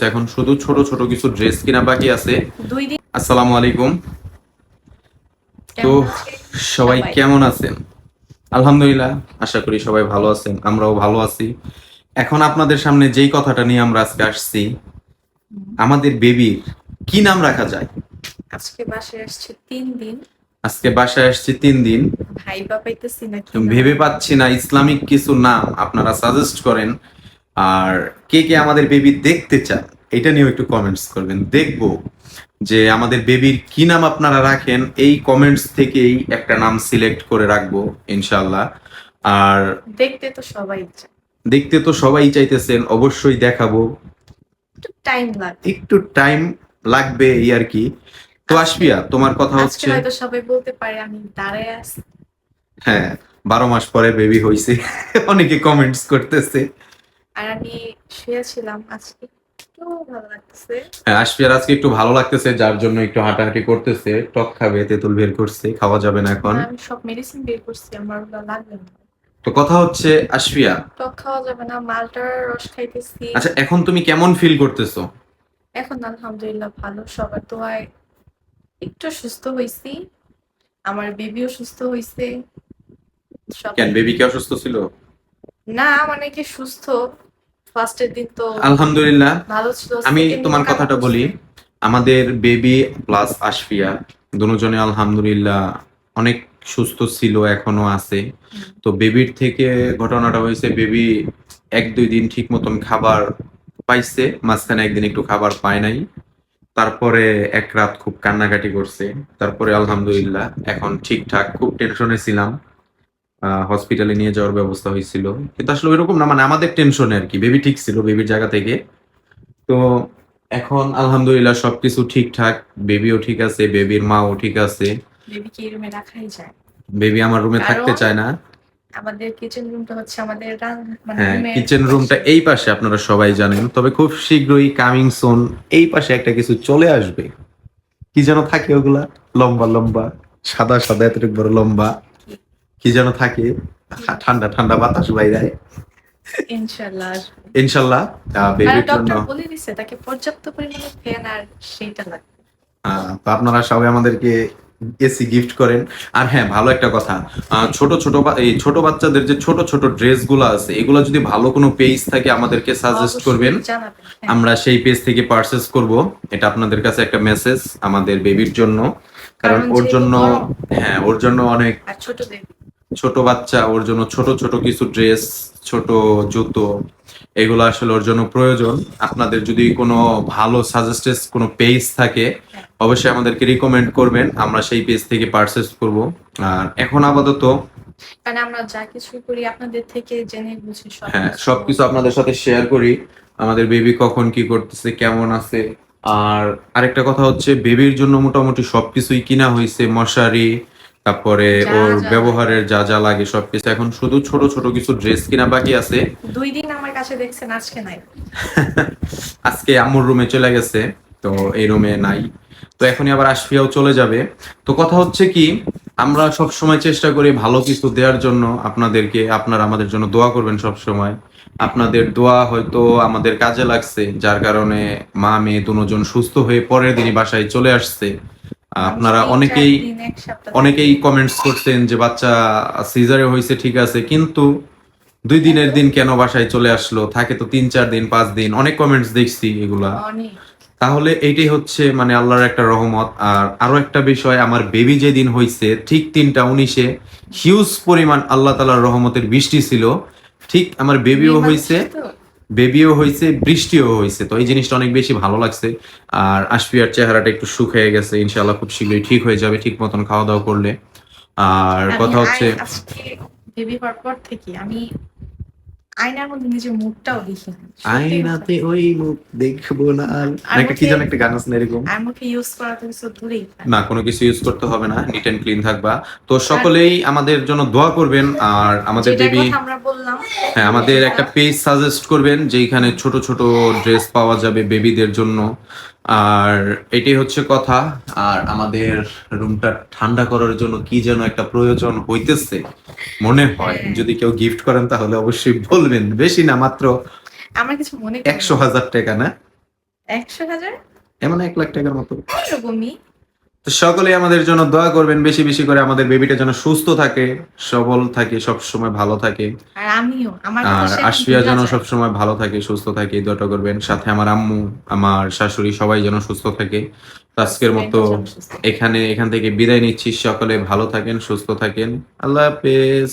এখন শুধু ছোট ছোট কিছু ড্রেস কিনা বাকি আছে। আসসালামু আলাইকুম। তো সবাই। কেমন আছেন? আলহামদুলিল্লাহ আশা করি সবাই ভালো আছেন আমরাও ভালো আছি। এখন আপনাদের সামনে যেই কথাটা নিয়ে আমরা আজকে আসছি আমাদের বেবির কি নাম রাখা যায়? আজকে বাসায় আসছে তিন দিন। আজকে বাসায় আসছি তিন দিন। ভাই বা পাইতেছি না ভেবে পাচ্ছি না ইসলামিক কিছু নাম আপনারা সাজেস্ট করেন। আর কে কে আমাদের বেবি দেখতে চান এটা নিয়েও একটু কমেন্টস করবেন। দেখব যে আমাদের বেবির কি নাম আপনারা রাখেন এই কমেন্টস থেকেই একটা নাম সিলেক্ট করে রাখব ইনশাল্লাহ আর দেখতে তো সবাই দেখতে তো সবাই চাইতেছেন অবশ্যই দেখাবো। একটু টাইম লাগবে। একটু টাইম লাগবে এই আর কি। তো আসবিয়া তোমার কথা হচ্ছে? হয়তো সবাই বলতে পারে আমি দাঁড়ায় আছি। হ্যাঁ বারো মাস পরে বেবি হয়েছে অনেকে কমেন্টস করতেছে। আর আমি শুয়েছিলাম আজকে। একটু ভালো লাগতেছে। হ্যাঁ আশফিয়ার আজকে একটু ভালো লাগতেছে যার জন্য একটু হাঁটাহাঁটি করতেছে। টক খাবে তেঁতুল বের করছে খাওয়া যাবে না এখন। আমি সব মেডিসিন বের করছি আমার ওগুলো লাগবে না। তো কথা হচ্ছে আশফিয়া। টক খাওয়া যাবে না মালটার রস খাইতেছি। আচ্ছা এখন তুমি কেমন ফিল করতেছো? এখন আলহামদুলিল্লাহ ভালো সবার দোয়ায় একটু সুস্থ হয়েছি আমার বেবিও সুস্থ সব কেন বেবি কি অসুস্থ ছিল? না মানে কি সুস্থ? ফার্স্টের দিন তো আলহামদুলিল্লাহ। ভালো ছিল আমি তোমার কথাটা বলি আমাদের বেবি প্লাস আশফিয়া দুজনে আলহামদুলিল্লাহ অনেক সুস্থ ছিল এখনও আছে। তো বেবির থেকে ঘটনাটা হয়েছে বেবি এক দুই দিন ঠিক মতন খাবার পাইছে মাঝখানে একদিন একটু খাবার পায় নাই। তারপরে এক রাত খুব কান্নাকাটি করছে। তারপরে আলহামদুলিল্লাহ এখন ঠিকঠাক খুব টেনশনে ছিলাম। হসপিটালে নিয়ে যাওয়ার ব্যবস্থা হয়েছিল। কিন্তু আসলে ওইরকম না মানে আমাদের টেনশনে আর কি। বেবি ঠিক ছিল বেবির জায়গা থেকে। তো এখন আলহামদুলিল্লাহ সবকিছু ঠিকঠাক। বেবিও ঠিক আছে বেবির মাও ঠিক আছে। বেবিকে রুমে রাখাই যায়? বেবি আমার রুমে থাকতে চায় না। আমাদের কিচেন রুমটা হচ্ছে আমাদের মানে হ্যাঁ কিচেন রুমটা এই পাশে আপনারা সবাই জানেন। তবে খুব শীঘ্রই কামিং সোন এই পাশে একটা কিছু চলে আসবে। কি যেন থাকে ওগুলা। লম্বা লম্বা সাদা সাদা এতটুকু বড় লম্বা। কি যেন থাকে ঠান্ডা ঠান্ডা বাতাস বাইরে আহ, আর বেবির জন্য। বলে দিছে তাকে পর্যাপ্ত পরিমাণে ফ্যান আর সেইটা লাগবে। তো আপনারা সবাই আমাদেরকে এসি গিফট করেন। আর হ্যাঁ ভালো একটা কথা ছোট ছোট এই ছোট বাচ্চাদের যে ছোট ছোট ড্রেসগুলো আছে এগুলো যদি ভালো কোনো পেজ থাকে আমাদেরকে সাজেস্ট করবেন। হ্যাঁ। আমরা সেই পেজ থেকে পারচেস করব। এটা আপনাদের কাছে একটা মেসেজ আমাদের বেবির জন্য। কারণ কারণ ওর জন্য হ্যাঁ ওর জন্য অনেক ছোট বেবি ছোট বাচ্চা ওর জন্য ছোট ছোট কিছু ড্রেস ছোট জুতো এগুলো আসলে ওর জন্য প্রয়োজন। আপনাদের যদি কোনো ভালো সাজেস্টেড কোনো পেজ থাকে অবশ্যই আমাদেরকে রিকমেন্ড করবেন। আমরা সেই পেজ থেকে পারচেস করব। আর এখন আপাতত কারণ আমরা যা কিছু করি আপনাদের থেকে জেনে বুঝে সব হ্যাঁ সবকিছু আপনাদের সাথে শেয়ার করি। আমাদের বেবি কখন কি করতেছে কেমন আছে? আর আরেকটা কথা হচ্ছে বেবির জন্য মোটামুটি সবকিছুই কিনা হয়েছে মশারি তারপরে ওর ব্যবহারের যা যা লাগে সবকিছু। এখন শুধু ছোট ছোট কিছু ড্রেস কিনা বাকি আছে। দুই দিন আমার কাছে দেখছেন আজকে নাই। আজকে আম্মুর রুমে চলে গেছে তো এই রুমে নাই। তো এখনই আবার আশফিয়াও চলে যাবে। তো কথা হচ্ছে কি আমরা সব সময় চেষ্টা করি ভালো কিছু দেওয়ার জন্য আপনাদেরকে আপনারা আমাদের জন্য দোয়া করবেন সব সময় আপনাদের দোয়া হয়তো আমাদের কাজে লাগছে যার কারণে মা মেয়ে দুজন সুস্থ হয়ে পরের দিনই বাসায় চলে আসছে। আপনারা অনেকেই অনেকেই কমেন্টস করছেন যে বাচ্চা সিজারে হয়েছে ঠিক আছে কিন্তু দুই দিনের দিন কেন বাসায় চলে আসলো? থাকে তো তিন চার দিন পাঁচ দিন। অনেক কমেন্টস দেখছি এগুলা। তাহলে এইটাই হচ্ছে মানে আল্লাহর একটা রহমত। আর আরও একটা বিষয় আমার বেবি যেদিন হয়েছে ঠিক তিনটা উনিশে হিউজ পরিমাণ আল্লাহ তালার রহমতের বৃষ্টি ছিল। ঠিক আমার বেবিও হয়েছে। বেবিও হয়েছে বৃষ্টিও হয়েছে। তো এই জিনিসটা অনেক বেশি ভালো লাগছে। আর আশফিয়ার চেহারাটা একটু শুকিয়ে গেছে। ইনশাল্লাহ খুব শীঘ্রই ঠিক হয়ে যাবে ঠিক মতন খাওয়া দাওয়া করলে। আর কথা হচ্ছে বেবি হওয়ার পর থেকে আমি আয়নার মধ্যে নিজের মুখটাও দেখি। কথা। ওই মুখ দেখব না একটা কি যেন একটা গান আছে না এরকম? আর মুখে ইউজ করা তো কিছু দূরেই না কোনো কিছু ইউজ করতে হবে না। নিট এন্ড ক্লিন থাকবা। তো সকলেই আমাদের জন্য দোয়া করবেন। আর আমাদের বেবি আমরা বললাম হ্যাঁ আমাদের একটা পেজ সাজেস্ট করবেন যেখানে ছোট ছোট ড্রেস পাওয়া যাবে বেবিদের জন্য। আর এটাই হচ্ছে কথা। আর আমাদের রুমটা ঠান্ডা করার জন্য কি যেন একটা প্রয়োজন হইতেছে মনে হয়। হ্যাঁ। যদি কেউ গিফট করেন তাহলে অবশ্যই বলবেন। বেশি না মাত্র আমার কিছু মনে। একশো হাজার টাকা না? একশো হাজার? এমন এক লাখ টাকার মতো। এরকমই তো সকলে আমাদের জন্য দোয়া করবেন বেশি বেশি করে আমাদের বেবিটা যেন সুস্থ থাকে সবল থাকে সব সময় ভালো থাকে। আর আমিও আমার আশফিয়া যেন। সব সময় ভালো থাকে সুস্থ থাকে দোয়াটা করবেন। সাথে আমার আম্মু আমার শাশুড়ি সবাই যেন সুস্থ থাকে। আজকের মতো এখানে এখান থেকে বিদায় নিচ্ছি। সকলে ভালো থাকেন সুস্থ থাকেন। আল্লাহ হাফেজ।